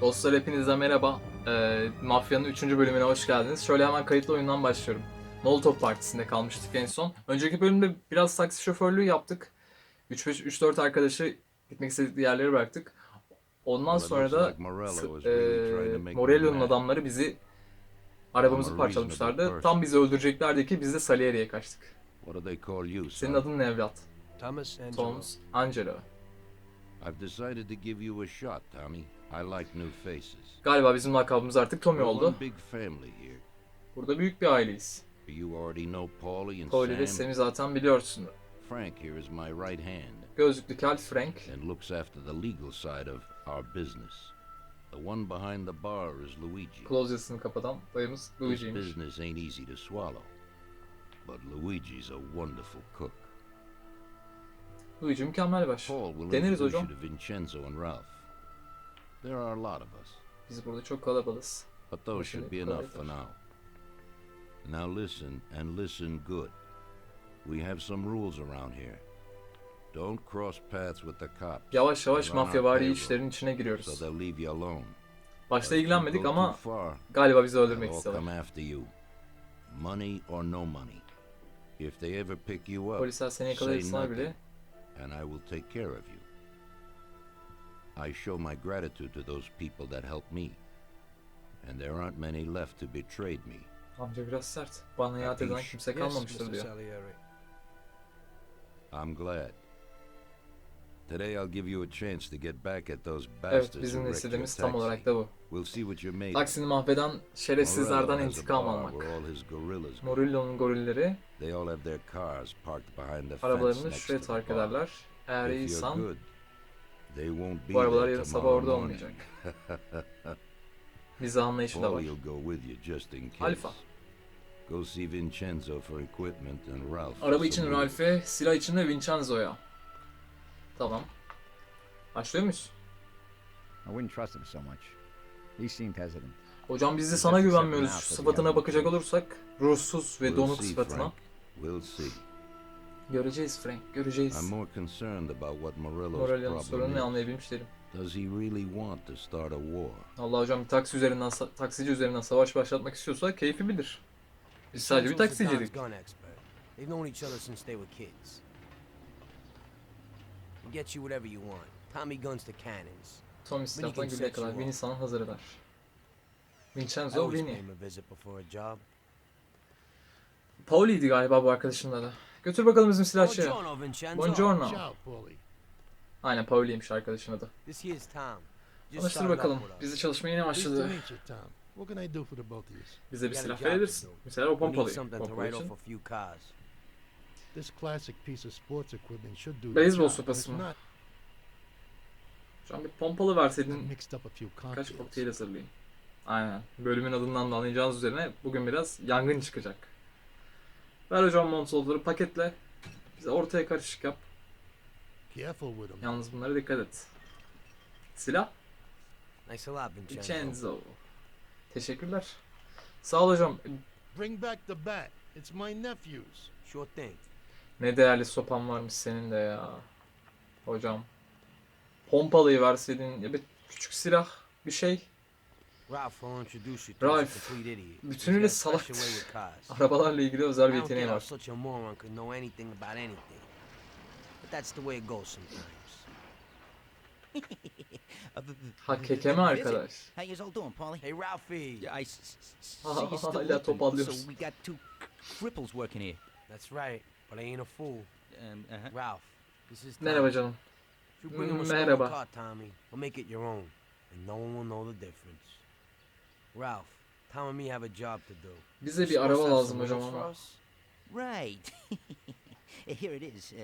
Dostlar hepinize merhaba. Ee, Mafya'nın 3. bölümüne hoş geldiniz. Şöyle hemen kayıtlı oyundan başlıyorum. Molotov Partisi'nde kalmıştık en son. Önceki bölümde biraz taksi şoförlüğü yaptık. 3-4 arkadaşı gitmek istedikleri yerleri bıraktık. Ondan sonra da e, Morello'nun adamları bizi arabamızı parçalamışlardı. Tam bizi öldüreceklerdi ki biz de Salieri'ye kaçtık. Senin adın ne evlat? Thomas Angelo. Thomas Angelo. I've decided to give you a shot, Tommy. Galiba bizim lakabımız artık Tommy oldu. Burada büyük bir aileyiz. Paulie ve Sam. Sam'i zaten biliyorsun. Frank here is my right hand Gözlüklü Kel Frank. and looks after the legal side of our business. The one behind the bar is Luigi. Klozyasını kapatan dayımız This Luigi'ymiş. business ain't easy to swallow, but Luigi's a wonderful cook. Luigi mükemmel baş. Deneriz hocam. Vincenzo and Ralph. There are a lot of us. Biz burada çok kalabalığız. But those should be enough for now. Now listen, and listen good. We have some rules around here. Don't cross paths with the cops. Yavaş yavaş mafyavari işlerin içine So giriyoruz. they'll leave you alone. Başta ilgilenmedik ama galiba bizi öldürmek they'll all istiyorlar. come after you. Money or no money. If they ever pick you up, Polisler seni say yakalarsa nothing, bile and I will take care of you. I show my gratitude to those people that helped me. And there aren't many left to betrayed me. amca biraz sert. Bana iade eden kimse kalmamıştır diyor. I'm glad. Today I'll give you a chance to get back at those Evet bastards who bizim istediğimiz tam olarak da bu. We'll see what you're made of. Taksini mahveden şerefsizlerden intikam almak. Morillo'nun gorilleri They all have their cars parked behind the fence arabalarını şuraya park ederler. Eğer iyiysen bu arabalar yarın sabah orada olmayacak. Bize anlayışı da var. Paulie will go with you just in case. Alfa. Go see Vincenzo for equipment and Ralph. Araba için. Ralph'e, silah için de Vincenzo'ya. Tamam. Başlıyor muyuz? I wouldn't trust him so much. He seemed hesitant. Hocam biz de sana güvenmiyoruz. Şu sıfatına bakacak olursak ruhsuz ve We'll donuk see, sıfatına. Frank. We'll see. Göreceğiz Frank, I'm göreceğiz. more concerned about what Morello's Morello'nun sorununu problem is. anlayabilmiş değilim. Does he really want to start a war? Allah hocam bir taksi üzerinden, sa- taksici üzerinden savaş başlatmak istiyorsa keyfi bilir. Biz sadece bir taksiciydik. Gun expert. They've known each other since they were kids. He'll get you whatever you want. Tommy guns to cannons. Tommy silahtan set kadar Vinny sana hazır eder. I Vincenzo always pay Vinny. him a visit before a job. Pauli'ydi galiba bu arkadaşımla da. Götür bakalım bizim silahçıya. Buongiorno. Aynen Pauli'ymiş arkadaşın adı. Started bakalım. Biz de çalışmaya yeni başladı. Bize bir silah verebilirsin. Mesela o pompalıyı. Pompalı için. off a few cars. This classic piece of sports equipment should do the Beyzbol sopası mı? Şu an bir pompalı verseydin kaç kokteyl hazırlayayım. Aynen. Bölümün adından da anlayacağınız üzerine bugün biraz yangın çıkacak. Ver hocam monsolları paketle. Bize ortaya karışık yap. Careful with them. Yalnız bunlara dikkat et. Silah. Vincenzo. Teşekkürler. Sağ ol hocam. Bring back the bat. It's my nephew's. Sure thing. Ne değerli sopan varmış senin de ya. Hocam. Pompalıyı verseydin ya bir küçük silah bir şey. Ralph will introduce you to Ralph, complete idiot. Bütünüyle salaktır. Arabalarla ilgili özel bir yeteneği var. such a moron could know anything about anything. But that's the way it goes sometimes. Ha keke mi arkadaş? How you all doing, Paulie? Hey, Ralphie. I see you still hala. So we got two cripples working here. That's right, but I ain't a fool. Um, uh-huh. Ralph, this is Merhaba canım. If you bring him a Merhaba. stolen car, Tommy, we'll make it your own, and no one will know the difference. Ralph, Tom and me have a job to do. Bize bir araba lazım hocam ama. Right. Here it is.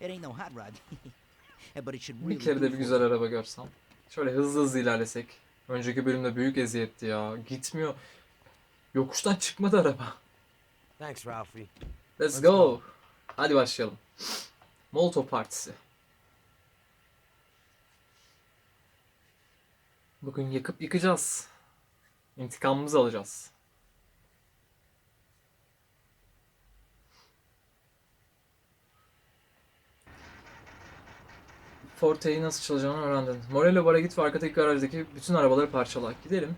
İt ain't no hot rod, but it should really Bir kere de bir güzel araba görsem. Şöyle hızlı hızlı ilerlesek. Önceki bölümde büyük eziyetti ya. Gitmiyor. Yokuştan çıkmadı araba. Thanks, Ralphie. Let's Let's go. go. Hadi başlayalım. Molotov Partisi. Bugün yakıp yıkacağız. İntikamımızı alacağız. Forte'yi nasıl çalacağını öğrendin. Morello bara git ve arkadaki garajdaki bütün arabaları parçala. Gidelim.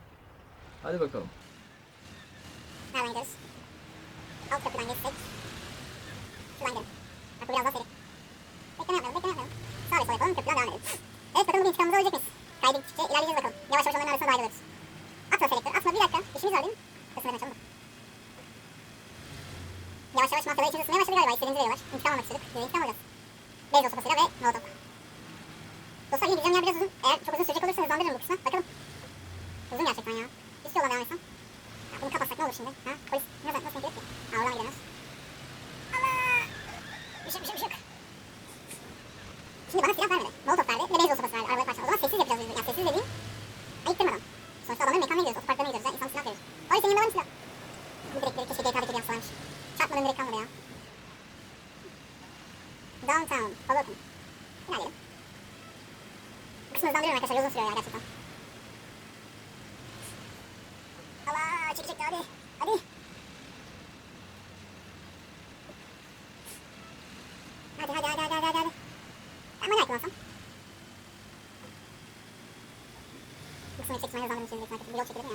Hadi bakalım. Nereden gidiyoruz? Alt köprüden geçsek. Şuradan gidelim. Bak bu biraz daha seri. Bekleme yapmayalım, bekleme yapmayalım. Sağ ve sol yapalım, köprüden devam edelim. Evet bakalım bugün intikamımızı alacak mıyız? Kaydı gittikçe ilerleyeceğiz bakalım. Arasına dahil oluyoruz. Atla selektör, atma bir dakika. İşimiz var değil mi? Hırsını açalım da. Yavaş yavaş mafyalar içimiz ısınmaya başladı galiba. İstediğimiz veriyorlar. İntikam almak istedik. De intikam alacağız. Beyzbol sopasıyla ve molotov. Dostlar yine videom ya biraz uzun. Eğer çok uzun sürecek olursa hızlandırırım bu kısmı. Bakalım. Uzun gerçekten ya. Üst yoldan devam etsem. Ya bunu kapatsak ne olur şimdi? Ha? Polis ne zaman nasıl gelir ki? Ha oradan gidemez. Allah! Işık ışık ışık. Şimdi bana silah vermedi. Molotov verdi. Arabayı parçaladı. O zaman sessiz yapacağız biz. Yani sessiz dediğim ayıktırmadan. Sonuçta adamların mekanına gidiyoruz. Otoparklarına gidiyoruz ya. İnsan silah verir. Polis senin yanında var mı silah? Bu direkleri keşke GTA'daki gibi yapsalarmış. Çarpmadan direkt kalmadı ya. Downtown. Palotum. İlerleyelim. Bu hızlandırıyorum arkadaşlar. Uzun sürüyor ya gerçekten. Allah çekecek hadi. Hadi. Hadi hadi hadi hadi hadi hadi. Ben manuel kullansam. Bu kısmı yüksek ihtimalle hızlandırmış. Bu yol çekilir ya?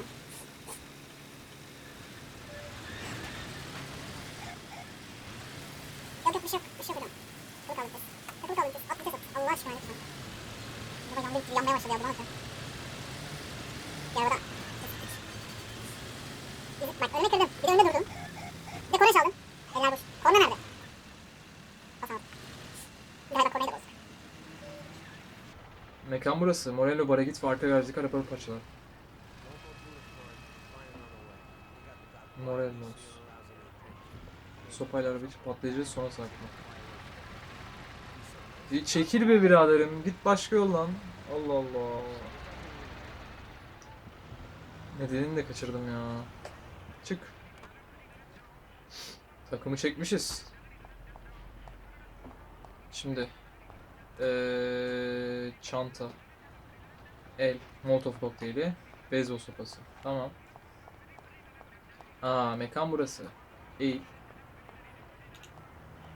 Yok yok bir şey yok. Bir şey yok hocam. Takılı kaldık biz. Takılı kaldık biz. At vites at. Allah aşkına lütfen. Arada. Bak kırdım. Bir de önünde durdum. Bir de korna çaldım. Korna nerede? Daha bak kornayı da bozduk. Mekan burası. Morello bara git ve arka garajdaki arabaları parçala. Morello's. Sopayla araba için patlayıcı sonra sakla. E, Çekil be biraderim. Git başka yoldan. Allah Allah. Ne dediğini de kaçırdım ya. Çık. Takımı çekmişiz. Şimdi. Ee, çanta. El. Molotov kokteyli. Beyzbol sopası. Tamam. Aa mekan burası. Eğil.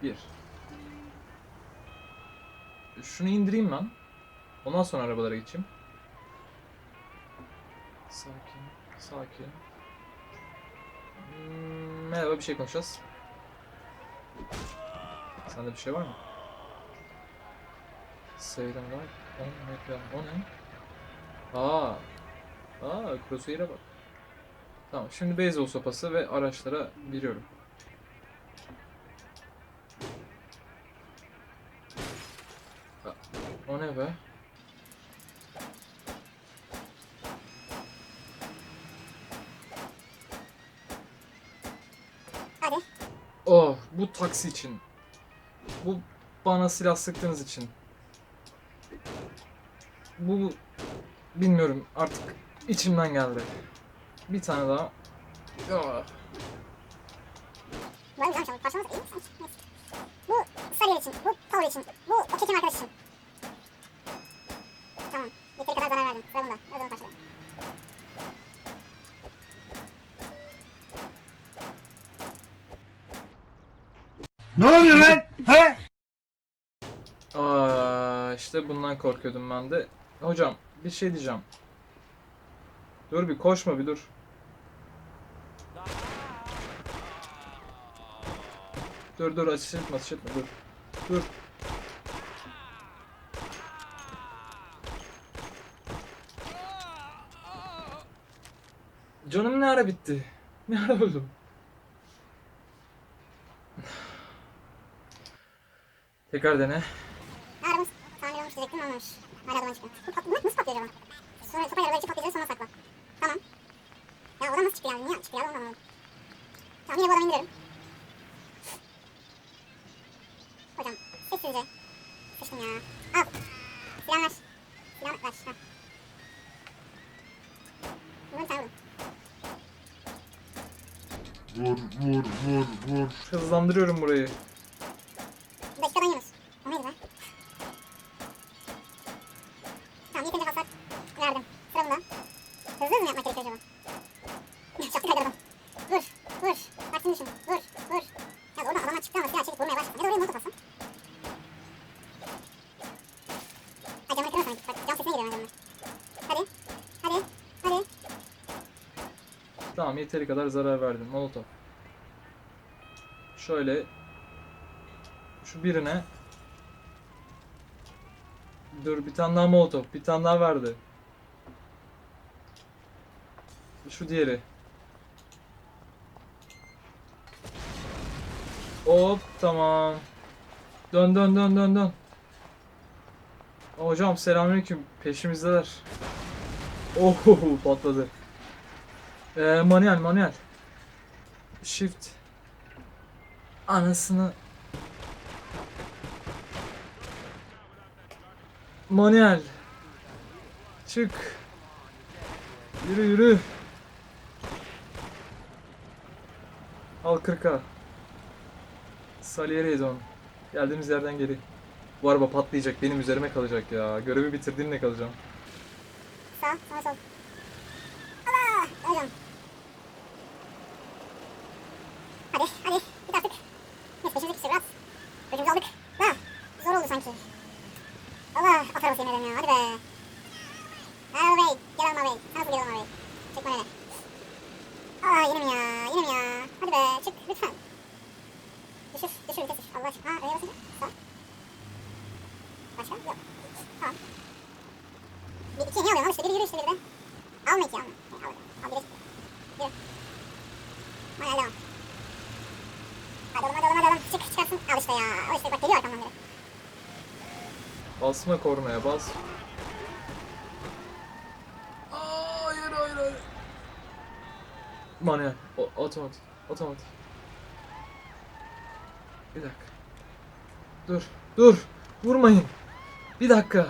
Bir. Şunu indireyim ben. Ondan sonra arabalara geçeyim. Sakin. Sakin. Hmm, merhaba bir şey konuşacağız. Sende bir şey var mı? Seyran var. 10 metre. O ne? Aa. Aa, Crosshair'e bak. Tamam, şimdi beyzbol sopası ve araçlara giriyorum. Aa, Ne be? Hadi. Oh, bu taksi için. Bu bana silah sıktığınız için. Bu bilmiyorum artık içimden geldi. Bir tane daha. Ah. Bu Sarıyer için, bu Power için, bu o arkadaş için. Aa, işte bundan korkuyordum ben de. Hocam bir şey diyeceğim. Dur bir koşma bir dur. Dur dur ateş etme ateş etme dur. Dur. Canım ne ara bitti? Ne ara öldüm? Tekrar dene. Arabamız tamir olmuş diyecektim olmamış. Hala duman çıkıyor. Bu pat- bu nasıl patlıyor acaba? Sonra sopayla arabayı patlayacağız sonra sakla. Tamam. Ya oradan nasıl çıktı yani? Niye çıktı ya? Ondan anlamadım. Tamam yine bu adamı indiriyorum. Hocam sessizce. Sıçtım ya. Al. Silah ver. Silah ver. Ha. Vurun sen vurun. Vur vur vur vur. Hızlandırıyorum burayı. Dakikadan acaba? Çaktı kaydı adam. Vur, vur. Bak şimdi düşün. Vur, vur. Ya oradan adamlar çıktı ama silah çekip vurmaya başladı. Ya da oraya molotof atsam. Ha camını kırma. Bak cam sesine geliyor camlar. Hadi. Hadi. Hadi. Tamam yeteri kadar zarar verdim. Molotov. Şöyle şu birine Dur bir tane daha molotov. Bir tane daha verdi. Şu diğeri. Hop tamam. Dön dön dön dön dön. Hocam selamünaleyküm. Peşimizdeler. Oh patladı. Ee, manuel manuel. Shift. Anasını. Manuel. Çık. Yürü yürü. Al 40'a. Salieri'ye dön. Geldiğimiz yerden geri. Bu araba patlayacak. Benim üzerime kalacak ya. Görevi bitirdiğimle kalacağım. Sağ. Sonra sol. Allah. Hocam. Hadi. Hadi. Git artık. Neyse peşimizdeki kişi biraz. Öcümüzü aldık. Ha. Zor oldu sanki. Allah. At arabası yemin ederim ya. Hadi be. Ha bey. Gel alma bey. Sen nasıl gel alma bey. Çekme öyle. Aa yine mi ya? Yine mi ya? Hadi be. Çık lütfen. Düşür. Düşür vites düşür. Allah aşkına. Ha öyle basınca. Sağ. Başka? Yok. Tamam. Bir iki niye alıyorsun? Al işte biri yürü işte biri de. Alma iki alma. Al. Al biri. Yürü. Hadi devam. Hadi oğlum hadi oğlum hadi oğlum. Çık çıkarsın. Al işte ya. Al işte bak geliyor arkamdan biri. Basma kornaya bas. Aa, hayır hayır hayır. Manuel. O, otomatik. Otomatik. Bir dakika. Dur. Dur. Vurmayın. Bir dakika.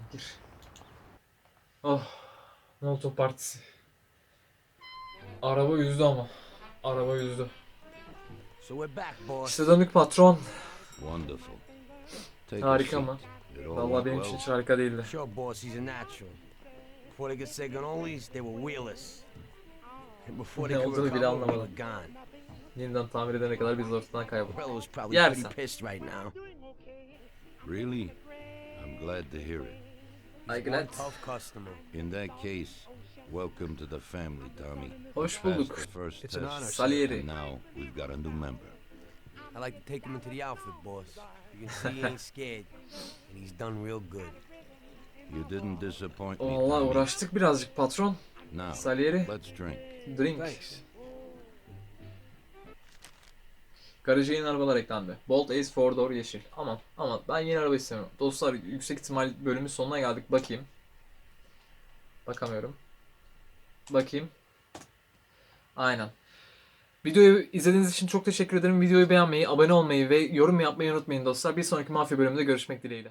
Şuradan gir. Oh. Molotov partisi. Araba yüzdü ama. Araba yüzdü. So we're back, boss. İşte döndük patron. Wonderful. Take Harika mı? Vallahi benim için well. hiç harika değildi. Sure, boss, he's a natural. Before they could say cannolis, they were wheelers. And before they Ne could olduğunu bile anlamadım. were gone. Yeniden tamir edene kadar biz ortadan kaybolduk. Yersen. Really? I'm glad to hear it. Tough customer. In that case, welcome to the family, Tommy. Hoş bulduk. It's an honor. Salieri. and now we've got a new member. I like to take him into the outfit, boss. You can see he ain't scared, and he's done real good. You didn't disappoint me, Tommy. uğraştık birazcık patron. Now, Salieri. let's drink. Drink. Garaja yeni arabalar eklendi. Bolt Ace 4 Door yeşil. Aman aman ben yeni araba istemiyorum. Dostlar yüksek ihtimal bölümün sonuna geldik. Bakayım. Bakamıyorum. Bakayım. Aynen. Videoyu izlediğiniz için çok teşekkür ederim. Videoyu beğenmeyi, abone olmayı ve yorum yapmayı unutmayın dostlar. Bir sonraki mafya bölümünde görüşmek dileğiyle.